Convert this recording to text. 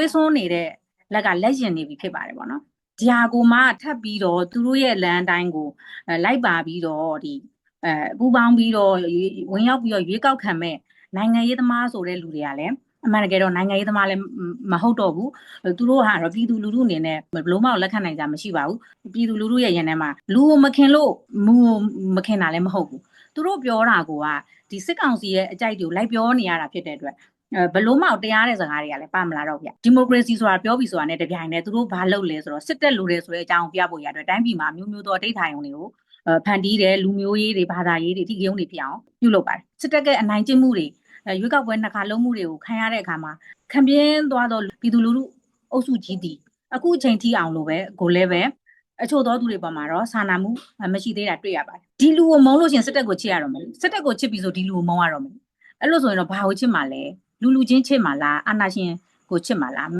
သွေးစွန်းနေတဲ့လက်ကလက်ရင်နေပြီဖြစ်ပါတယ်ပေါ့နော်ဒီဟာကိုမှထပ်ပြီးတော့သူတို့ရဲ့လမ်းတိုင်းကိုအဲလိုက်ပါပြီးတော့ဒီအဲပူပေါင်းပြီးတော့ရွေးဝင်ရောက်ပြီးတော့ရွေးကောက်ခံမဲ့နိုင်ငံရေးသမားဆိုတဲ့လူတွေကလည်းအမှန်တကယ်တော့နိုင်ငံရေးသမားလည်းမဟုတ်တော့ဘူးသူတို့ဟာတော့ပြည်သူလူထုအနေနဲ့ဘလို့မှလက်ခံနိုင်ကြမရှိပါဘူးပြည်သူလူထုရဲ့ရင်ထဲမှာလူကိုမခင်လို့မူကိုမခင်တာလည်းမဟုတ်ဘူးသူတို့ပြောတာကိုကဒီစစ်ကောင်စီရဲ့အကြိုက်တွေကိုလိုက်ပြောနေရတာဖြစ်တဲ့အတွက်အဲ ဘလို့မှတရားတဲ့စကားတွေကလည်းပါမလာတော့ဗျဒီမိုကရေစီဆိုတာပြောပြီးဆိုတာနဲ့တပြိုင်တည်းသူတို့ဘာလုပ်လဲဆိုတော့စစ်တပ်လူတွေဆိုတဲ့အကြောင်းပြဖို့ရအတွက်တိုင်းပြည်မှာမျိုးမျိုးသောအတိတ်ထိုင်ုံတွေကိုအဲဖန်တီးတယ်လူမျိုးရေးတွေဘာသာရေးတွေထိကြုံတွေဖြစ်အောင်ပြုလုပ်ပါတယ်စစ်တပ်ကအနိုင်ကျင့်မှုတွေအဲရွေးကောက်ပွဲနှစ်ခါလုံးမှုတွေကိုခံရတဲ့အခါမှာခံပြင်းသွားတော့ပြည်သူလူထုအုပ်စုကြီးတီအခုအချိန်ထိအောင်လို့ပဲကိုလည်းပဲအချို့သောသူတွေပေါ်မှာတော့စာနာမှုမရှိသေးတာတွေ့ရပါတယ်ဒီလူကိုမုန်းလို့ရှိရင်စစ်တပ်ကိုချစ်ရတော့မယ်စစ်တပ်ကိုချစ်ပြီးဆိုဒီလူကိုမုန်းရတော့မယ်အဲ့လိုဆိုရင်တော့ဘာကိုချစ်မှာလဲ လူလူချင်းချစ်မှာလားအာနာရှင်ကိုချစ်မှာလား